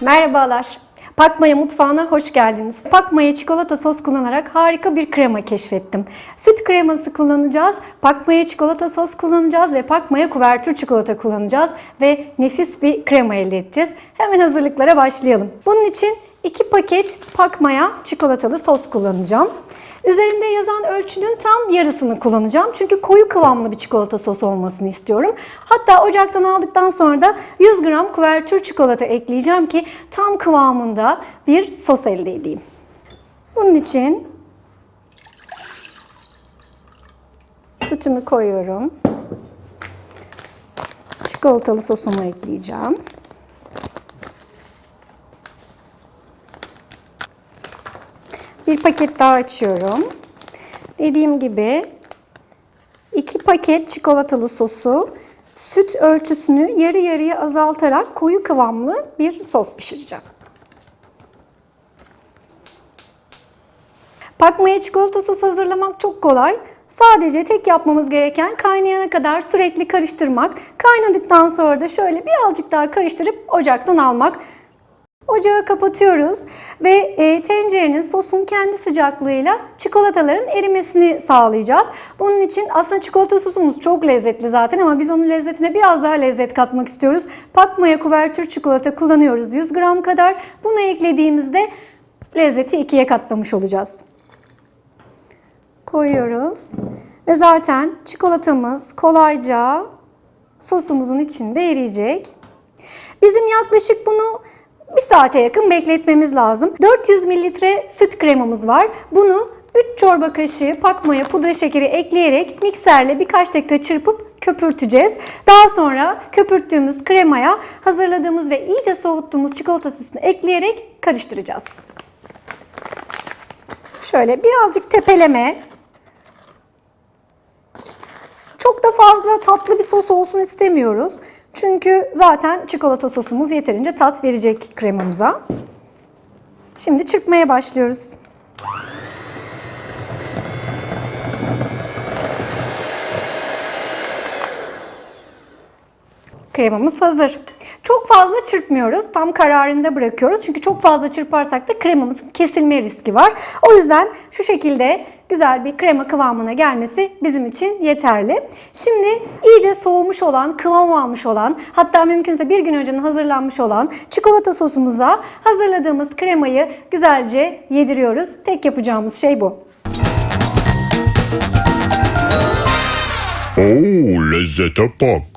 Merhabalar. Pakmaya mutfağına hoş geldiniz. Pakmaya çikolata sos kullanarak harika bir krema keşfettim. Süt kreması kullanacağız, pakmaya çikolata sos kullanacağız ve pakmaya kuvertür çikolata kullanacağız ve nefis bir krema elde edeceğiz. Hemen hazırlıklara başlayalım. Bunun için 2 paket pakmaya çikolatalı sos kullanacağım. Üzerinde yazan ölçünün tam yarısını kullanacağım. Çünkü koyu kıvamlı bir çikolata sosu olmasını istiyorum. Hatta ocaktan aldıktan sonra da 100 gram kuvertür çikolata ekleyeceğim ki tam kıvamında bir sos elde edeyim. Bunun için sütümü koyuyorum. Çikolatalı sosumu ekleyeceğim. Bir paket daha açıyorum. Dediğim gibi iki paket çikolatalı sosu süt ölçüsünü yarı yarıya azaltarak koyu kıvamlı bir sos pişireceğim. Pakmaya çikolata sosu hazırlamak çok kolay. Sadece tek yapmamız gereken kaynayana kadar sürekli karıştırmak. Kaynadıktan sonra da şöyle birazcık daha karıştırıp ocaktan almak. Ocağı kapatıyoruz ve e, tencerenin sosun kendi sıcaklığıyla çikolataların erimesini sağlayacağız. Bunun için aslında çikolata sosumuz çok lezzetli zaten ama biz onun lezzetine biraz daha lezzet katmak istiyoruz. Pakmaya kuvertür çikolata kullanıyoruz 100 gram kadar. Bunu eklediğimizde lezzeti ikiye katlamış olacağız. Koyuyoruz ve zaten çikolatamız kolayca sosumuzun içinde eriyecek. Bizim yaklaşık bunu bir saate yakın bekletmemiz lazım. 400 mililitre süt kremamız var. Bunu 3 çorba kaşığı pakmaya pudra şekeri ekleyerek mikserle birkaç dakika çırpıp köpürteceğiz. Daha sonra köpürttüğümüz kremaya hazırladığımız ve iyice soğuttuğumuz çikolata sosunu ekleyerek karıştıracağız. Şöyle birazcık tepeleme. Çok da fazla tatlı bir sos olsun istemiyoruz. Çünkü zaten çikolata sosumuz yeterince tat verecek kremamıza. Şimdi çırpmaya başlıyoruz. Kremamız hazır. Çok fazla çırpmıyoruz. Tam kararında bırakıyoruz. Çünkü çok fazla çırparsak da kremamızın kesilme riski var. O yüzden şu şekilde güzel bir krema kıvamına gelmesi bizim için yeterli. Şimdi iyice soğumuş olan, kıvam almış olan, hatta mümkünse bir gün önceden hazırlanmış olan çikolata sosumuza hazırladığımız kremayı güzelce yediriyoruz. Tek yapacağımız şey bu. Oo lezzete bak.